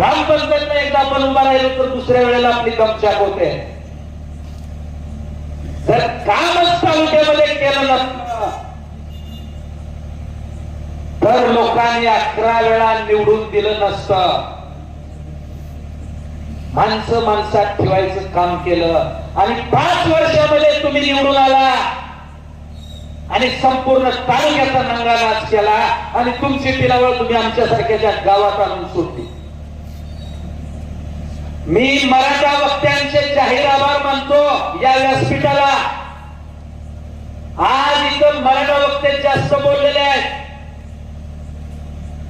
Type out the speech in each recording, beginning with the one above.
ग्रामपंचायतला एकदा आपण उभा राहिलो तर दुसऱ्या वेळेला आपली दमछाक होते. जर कामच तालुक्यामध्ये केलं नसतं तर लोकांनी अकरा वेळा निवडून दिलं नसतं. माणसं माणसात ठेवायचं काम केलं आणि पाच वर्षामध्ये तुम्ही निवडून आला आणि संपूर्ण तालुक्याचा नंगानाच केला आणि तुमची पिलावळ तुम्ही आमच्यासारख्याच्या गावात आणून सोडली. मी मराठा वक्त्यांचे जाहीर आभार मानतो या व्यासपीठाला. आज इथं मराठा वक्ते जास्त बोललेले आहेत.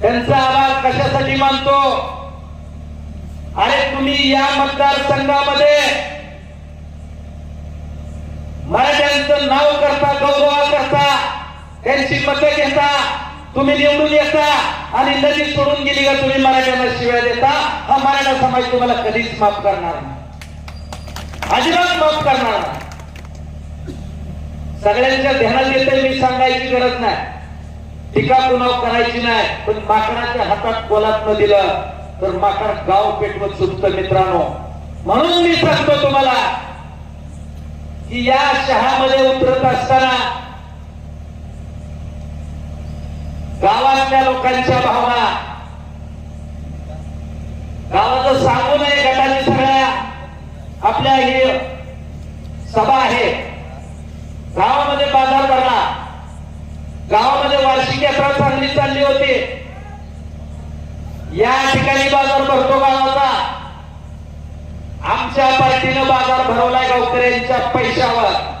त्यांचा आभार कशासाठी मानतो? अरे तुम्ही या मतदारसंघामध्ये मराठ्यांचं नाव करता गौरव करता त्यांची मतं घेता तुम्ही निवडून येता. आणि लगेच सोडून गेली का तुम्ही मराठ्यांना शिव्या देता? हा मराठा समाज तुम्हाला कधीच माफ करणार नाही. अजिबात माफ करणार नाही. सगळ्यांच्या ध्यानात येते मी सांगायची गरज नाही. टीका पुन्हा करायची नाही पण माकडाच्या हातात कोलात न दिलं तर माकड गाव पेटवत सुटत मित्रांनो. म्हणून मी सांगतो तुम्हाला की या शहामध्ये उतरत असताना गावात गावातल्या लोकांच्या भावना. गावाचं सांगू नये गटाची सगळ्या. आपल्या ही सभा आहे. गावामध्ये बाजार भरला. गावामध्ये वार्षिक यात्रा चांगली चालली होती. या ठिकाणी बाजार भरतो गावाचा. आमच्या पार्टीनं बाजार भरवलाय गावकऱ्यांच्या पैशावर.